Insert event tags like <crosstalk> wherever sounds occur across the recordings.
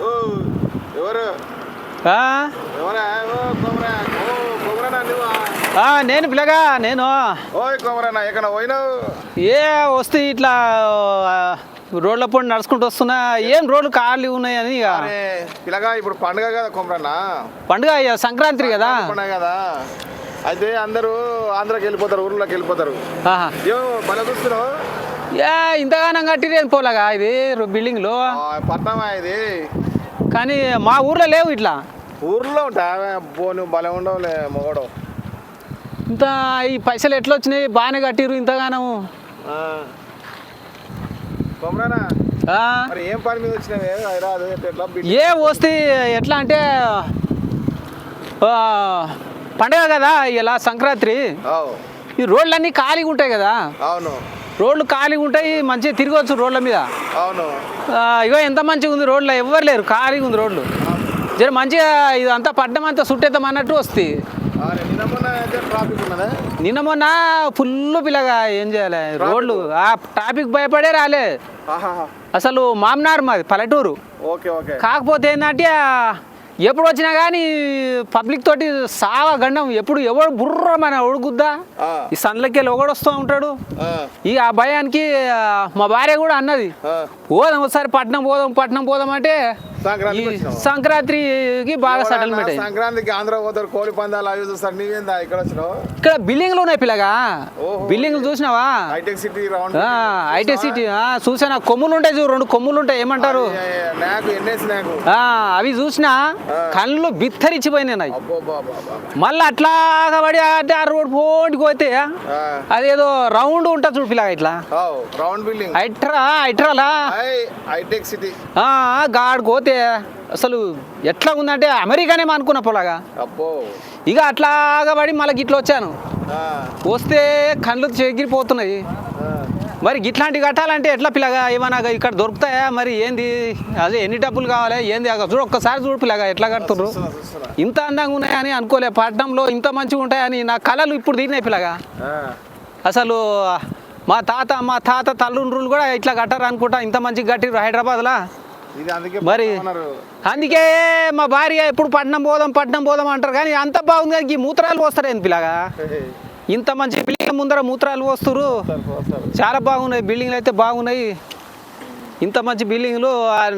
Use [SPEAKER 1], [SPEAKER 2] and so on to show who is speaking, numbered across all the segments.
[SPEAKER 1] ఎవరు?
[SPEAKER 2] ఆ?
[SPEAKER 1] ఎవరా? ఓ కొమరా. ఓ కొమరనా నువ్వా?
[SPEAKER 2] ఆ, నేను పిల్లగా నేను. ఏ వస్తే ఇట్లా రోడ్ల పొడి నడుచుకుంటూ వస్తున్నా. ఏం రోడ్లు ఖాళీ ఉన్నాయని ఇక.
[SPEAKER 1] పిల్లగా ఇప్పుడు పండుగ కదా కొమరన్నా
[SPEAKER 2] పండుగ సంక్రాంతి కదా.
[SPEAKER 1] పండుగ కదా. అయితే అందరూ ఆంధ్రాకి వెళ్ళిపోతారు ఊర్లోకి వెళ్ళిపోతారు. బల చూస్తున్నావు.
[SPEAKER 2] ఏ ఇంతగానం కట్టిరేం పోలాగా ఇది బిల్డింగ్లు?
[SPEAKER 1] పట్నమా ఇది?
[SPEAKER 2] కానీ మా ఊర్లో లేవు ఇట్లా.
[SPEAKER 1] ఊర్లో ఉంటా నువ్వు బలం ఉండవులే మొగడు.
[SPEAKER 2] ఇంత ఈ పైసలు ఎట్లా వచ్చినాయి బాగానే కట్టిరు?
[SPEAKER 1] మరి ఏం పని మీద
[SPEAKER 2] ఏ వస్తే ఎట్లా అంటే పండగ కదా ఇలా సంక్రాంతి. ఈ రోడ్లన్నీ ఖాళీగా ఉంటాయి కదా.
[SPEAKER 1] అవును.
[SPEAKER 2] రోడ్లు ఖాళీగా ఉంటాయి మంచిగా తిరగవచ్చు రోడ్ల మీద.
[SPEAKER 1] అవును.
[SPEAKER 2] ఇగో ఎంత మంచిగా ఉంది రోడ్లో ఎవ్వరు లేరు ఖాళీగా ఉంది రోడ్లు. జర మంచిగా ఇదంతా పడ్డం అంతా సుట్టేద్దాం అన్నట్టు వస్తుంది.
[SPEAKER 1] నిన్న మొన్న అయితే ట్రాఫిక్ ఉన్నదా?
[SPEAKER 2] నిన్న మొన్న ఫుల్ పిల్లగా ఏం చేయాలి రోడ్లు ఆ ట్రాఫిక్ భయపడే రాలే. అసలు మామనార్ మాది పల్లెటూరు. కాకపోతే ఏంటంటే ఎప్పుడు వచ్చినా కానీ పబ్లిక్ తోటి సావ గండం ఎప్పుడు ఎవడు బుర్ర మన ఒడుగుద్దా?
[SPEAKER 1] ఆ,
[SPEAKER 2] ఈ సందులకి వెళ్ళి ఒకడు వస్తూ ఉంటాడు. ఈ ఆ భయానికి మా భార్య కూడా అన్నది. పోదాం ఒకసారి పట్నం పోదాం పట్నం పోదాం అంటే
[SPEAKER 1] సంక్రాంతికి
[SPEAKER 2] బాగా సెటిల్మెంట్
[SPEAKER 1] సంక్రాంతికి ఆంధ్ర పోతారు కోడి పందాలు అవి చూస్తారు. నీవేందా ఇక్కడ వచ్చినావు?
[SPEAKER 2] ఇక్కడ బిల్డింగ్లు ఉన్నాయి పిల్లగా.
[SPEAKER 1] ఓహో.
[SPEAKER 2] బిల్డింగ్లు చూసినావా?
[SPEAKER 1] హైటెక్ సిటీ రౌండ్
[SPEAKER 2] ఐటీ సిటీ చూసానా? కొమ్ములు ఉంటాయి చూడు రెండు కొమ్ములు ఉంటాయి ఏమంటారు? అవి చూసినా కళ్ళు బిత్తరిచ్చిపోయినాయి నాకు. మళ్ళీ అట్లాగా పడి అంటే ఆ రోడ్ పోటీ పోతే అదేదో రౌండ్ ఉంటుంది చూడు పిల్లగా ఇట్లా.
[SPEAKER 1] Round building.
[SPEAKER 2] ఐట్రా ఐట్రాలా
[SPEAKER 1] హైటెక్ సిటీ.
[SPEAKER 2] ఆ, గాడు పోతే అసలు ఎట్లా ఉందంటే అమెరికానే అనుకున్న పొలాగా. ఇక అట్లాగా పడి మళ్ళీ గిట్ల వచ్చాను. వస్తే కళ్ళు చెగిరిపోతున్నాయి. మరి గిట్లాంటివి కట్టాలంటే ఎట్లా పిల్లగా? ఏమన్నా ఇక్కడ దొరుకుతాయా? మరి ఏంది? అదే ఎన్ని డబ్బులు కావాలి? ఏంది? చూడు ఒక్కసారి చూడు పిల్లగా ఎట్లా కడుతుర్రు. ఇంత అందంగా ఉన్నాయని అనుకోలే. పట్టణంలో ఇంత మంచిగా ఉంటాయని నా కళలు ఇప్పుడు తీరినాయి పిల్లగా. అసలు మా తాత మా తాత తల్లుండ్రులు కూడా ఇట్లా కట్టారు అనుకుంటా ఇంత మంచిగా కట్టిర్రు హైదరాబాద్లో. మరి. అందుకే మా భార్య ఎప్పుడు పట్నం పోదాం పట్నం పోదాం అంటారు కానీ అంత బాగుంది కానీ ఈ మూత్రాలు పోస్తారు ఏంది పిల్లగా <laughs> ఇంత మంచి బిల్డింగ్ ముందర మూత్రాలు పోస్తురు. చాలా బాగున్నాయి బిల్డింగ్లు అయితే బాగున్నాయి ఇంత మంచి బిల్డింగ్లు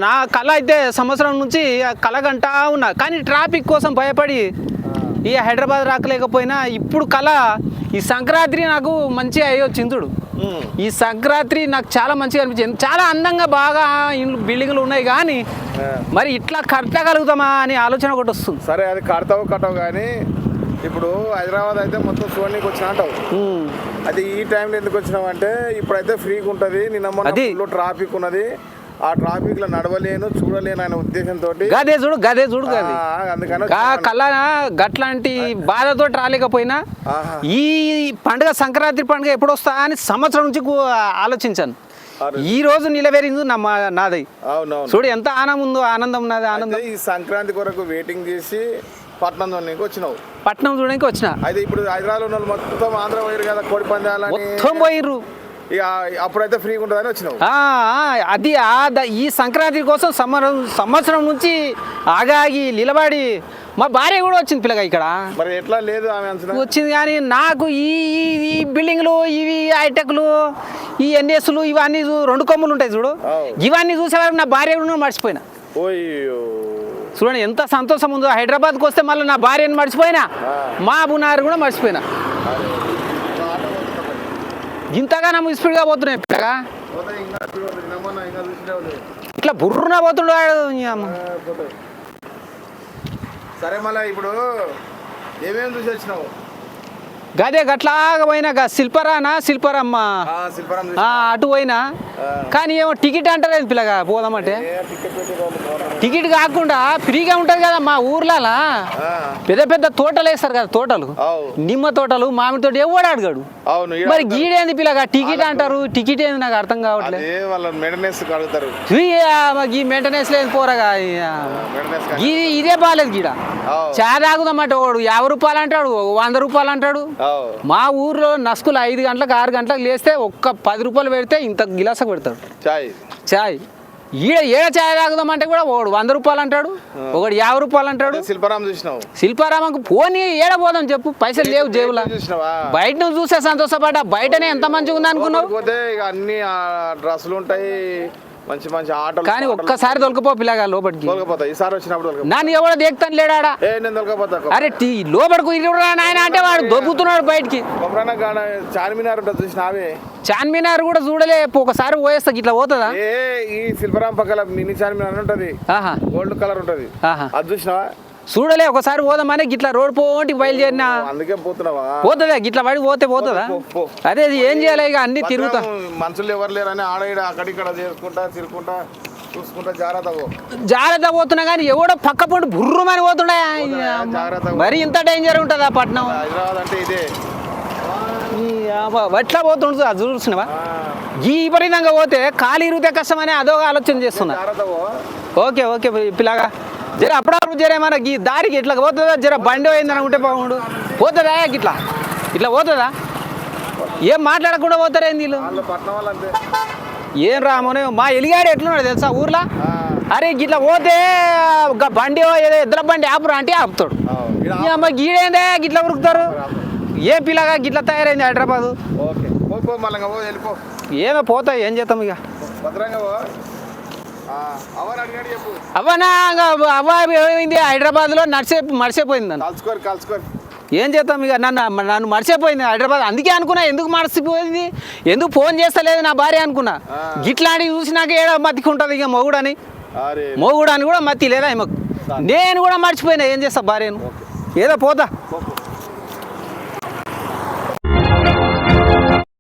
[SPEAKER 2] నా కళ అయితే సంవత్సరం నుంచి కలగంటా ఉన్నా కానీ ట్రాఫిక్ కోసం భయపడి ఈ హైదరాబాద్ రాకలేకపోయినా ఇప్పుడు కళ ఈ సంక్రాంతి నాకు మంచిగా అయ్యో చిందుడు
[SPEAKER 1] ఉమ్.
[SPEAKER 2] ఈ సంక్రాంతి నాకు చాలా మంచిగా అనిపించింది. చాలా అందంగా బాగా ఇండ్లు బిల్డింగ్లు ఉన్నాయి కానీ. మరి ఇట్లా కట్టగలుగుతామా అని ఆలోచన ఒకటి వస్తుంది.
[SPEAKER 1] సరే అది కడతావు కట్టవు కానీ ఇప్పుడు హైదరాబాద్ అయితే మొత్తం చూడడానికి వచ్చిన అంటావు. అది ఈ టైంలో ఎందుకు వచ్చినావు అంటే ఇప్పుడైతే ఫ్రీగా ఉంటుంది. నిన్న ట్రాఫిక్ ఉన్నది. ఆ ట్రాఫిక్లో నడవలేను చూడలేను అనే ఉద్దేశంతో
[SPEAKER 2] గదే చూడు గదే చూడు
[SPEAKER 1] అందుకని
[SPEAKER 2] కళ్ళ గట్లాంటి బాధతో రాలేకపోయినా. ఈ పండుగ సంక్రాంతి పండుగ ఎప్పుడు వస్తా అని సంవత్సరం నుంచి ఆలోచించాను. ఈ రోజు నిలవేరింది నా నాది. చూడు ఎంత ఆనందం ఉందో ఆనందం నాది ఆనందం.
[SPEAKER 1] ఈ సంక్రాంతి కొరకు వెయిటింగ్ చేసి పట్నం నీకు వచ్చినావు.
[SPEAKER 2] పట్నం చూడడానికి వచ్చిన.
[SPEAKER 1] అయితే ఇప్పుడు హైదరాబాద్ ఉన్న మొత్తం ఆంధ్ర పోయారు కదా కోడి పందాలని.
[SPEAKER 2] మొత్తం పోయిర్రు.
[SPEAKER 1] ఇక అప్పుడైతే ఫ్రీగా ఉంటుందని వచ్చినావు
[SPEAKER 2] అది ఈ సంక్రాంతి కోసం సంవత్సరం సంవత్సరం నుంచి ఆగాగి నిలబడి మా భార్య కూడా వచ్చింది పిల్లగా ఇక్కడ.
[SPEAKER 1] మరి ఎట్లా లేదు ఆమె
[SPEAKER 2] వచ్చింది కానీ నాకు ఈ ఈ- బిల్డింగ్లు ఇవి హైటెక్లు ఈ ఎన్ఎస్లు ఇవన్నీ రెండు కొమ్ములు ఉంటాయి చూడు. ఇవన్నీ చూసేవారు నా భార్య కూడా మర్చిపోయినా. చూడండి ఎంత సంతోషం ఉందో. హైదరాబాద్కి వస్తే మళ్ళీ నా భార్యను మర్చిపోయినా. మా బునారు కూడా మర్చిపోయినా. ఇంతగా నమ్ము స్పీడ్గా పోతున్నాయి
[SPEAKER 1] ఉంది.
[SPEAKER 2] ఇట్లా బుర్రున
[SPEAKER 1] పోతాయి. సరే మళ్ళీ ఇప్పుడు ఏమేమి చూసి వచ్చినావు
[SPEAKER 2] గదే గట్లాగా పోయినా శిల్పరానా శిల్పరమ్మ అటు పోయినా. కానీ ఏమో టికెట్ అంటలేదు పిల్లగా పోదామంటే.
[SPEAKER 1] టికెట్
[SPEAKER 2] కాకుండా ఫ్రీగా ఉంటుంది కదా మా ఊర్లలో. పెద్ద పెద్ద తోటలు వేస్తారు కదా తోటలు. నిమ్మ తోటలు మామిడి తోట ఎవడు అడగాడు. మరి గీడేంది పిల్లగా? టికెట్ అంటారు టికెట్ ఏంది నాకు అర్థం కావట్లేదు. ఈ, మెయింటెనెన్స్ లేదు పోరగా ఇదే బాగాలేదు గీడ.
[SPEAKER 1] అవు.
[SPEAKER 2] చా తాగుదామంటే వాడు యాభై రూపాయలు అంటాడు వంద రూపాయలు అంటాడు. మా ఊర్లో నస్కులు ఐదు గంటలకు ఆరు గంటలకు లేస్తే ఒక్క పది రూపాయలు పెడితే ఇంత గిలాస పెడతాడు
[SPEAKER 1] చాయ్.
[SPEAKER 2] చాయ్. ఈడ ఏడ ఛాయ్ తాగుదామంటే కూడా ఒకడు వంద రూపాయలు అంటాడు ఒకడు యాభై రూపాయలు అంటాడు.
[SPEAKER 1] శిల్పరాం చూసినావు.
[SPEAKER 2] శిల్పారామంకు పోనీ ఏడ పోదాం చెప్పు పైసలు లేవు జేబులా.
[SPEAKER 1] చూసినావా?
[SPEAKER 2] బయట నువ్వు చూసే సంతోషపడ్డా బయటనే ఎంత మంచిగా ఉంది అనుకున్నావు
[SPEAKER 1] పోతే అన్ని ఆ డ్రెస్సులు ఉంటాయి మంచి మంచి ఆటలు
[SPEAKER 2] కానీ ఒక్కసారి దొలకపో పిల్లగా లోపలికి.
[SPEAKER 1] తొలకపోతా ఈసారి వచ్చినప్పుడు
[SPEAKER 2] నన్ను ఎవడో దేక్తాను లేడాడా?
[SPEAKER 1] ఏ నేను తొలకపోతా
[SPEAKER 2] అరే టీ లోపలికి నాయన అంటే వాడు దొబ్బుతున్నాడు బయటికి.
[SPEAKER 1] చార్మినార్ ఉంటుంది చూసినావే
[SPEAKER 2] చార్మినార్ కూడా చూడలే ఒకసారి పోయేస్తా ఇట్లా పోతుందా?
[SPEAKER 1] ఏ ఈ శిల్పరాం పక్కల మినీ చార్మినార్ ఉంటది.
[SPEAKER 2] ఆహా.
[SPEAKER 1] గోల్డ్ కలర్ ఉంటది.
[SPEAKER 2] ఆహా.
[SPEAKER 1] అది చూసినావా?
[SPEAKER 2] చూడలే ఒకసారి పోదామని గిట్లా రోడ్ పోంటికి బయలుదేరినా.
[SPEAKER 1] అందుకే పోతున్నావా?
[SPEAKER 2] పోతుందా? గిట్లా పడి పోతే పోతుందా. అదే ఏం చేయాలి ఇక? అన్ని తిరుగుతా.
[SPEAKER 1] మనుషులు ఎవరు లేరని ఆడ అక్కడిక్కడ చేసుకుంటా తిరుక్కుంటా చూసుకుంటా జాగ్రత్త
[SPEAKER 2] పోతున్నా కానీ ఎవడో పక్క పొంటి బుర్రుమని పోతుండే
[SPEAKER 1] జాగ్రత్త పో.
[SPEAKER 2] మరి ఇంత డేంజర్ ఉంటుంది పట్నం?
[SPEAKER 1] హైదరాబాద్ అంటే ఇదే.
[SPEAKER 2] ఈ అబ్బా, ఎట్లా పోతుండు అది చూసినవా ఈ విపరీతంగా పోతే ఖాళీ ఇరిగితే కష్టమని అదో ఆలోచన చేస్తున్నా. ఓకే ఓకే పిల్లగా. జర అప్పుడప్పుడు జర మన ఈ దారికి ఇట్లా పోతుందా? జర బండి పోయింది అనుకుంటే బాగుండు. పోతుందా ఇట్లా ఇట్లా పోతుందా? ఏం మాట్లాడకుండా పోతారేంది వీళ్ళు? ఏం రామోనే? మా ఎలిగాడు ఎట్లున్నాడు తెలుసా ఊర్లో? అరే గిట్లా పోతే ఒక బండి ఏదో ఎద్దుల బండి ఆపురా అంటే ఆపుతాడు. అమ్మ గీడేందే గిట్లా ఉరుకుతారు? ఏ పిల్లగా గిట్లా తయారైంది హైదరాబాదు? ఏమో పోతాయి ఏం చేస్తాం ఇక?
[SPEAKER 1] భద్రంగా
[SPEAKER 2] అవ్వనా అవ్వ ఏమైంది? హైదరాబాద్లో నడిచే మర్చిపోయింది నన్ను
[SPEAKER 1] కలుసుకోరు
[SPEAKER 2] ఏం చేద్దాం ఇక? నన్ను నన్ను మర్చిపోయింది హైదరాబాద్. అందుకే అనుకున్నా ఎందుకు మర్చిపోయింది ఎందుకు ఫోన్ చేస్తలేదు నా భార్య అనుకున్నా. గిట్లాంటివి చూసినాక ఏడ మతికి ఉంటుంది ఇక మొగుడని. అని కూడా మతి లేదా ఈమెకు? నేను కూడా మర్చిపోయినా ఏం చేస్తా భార్యను? ఏదో పోతా.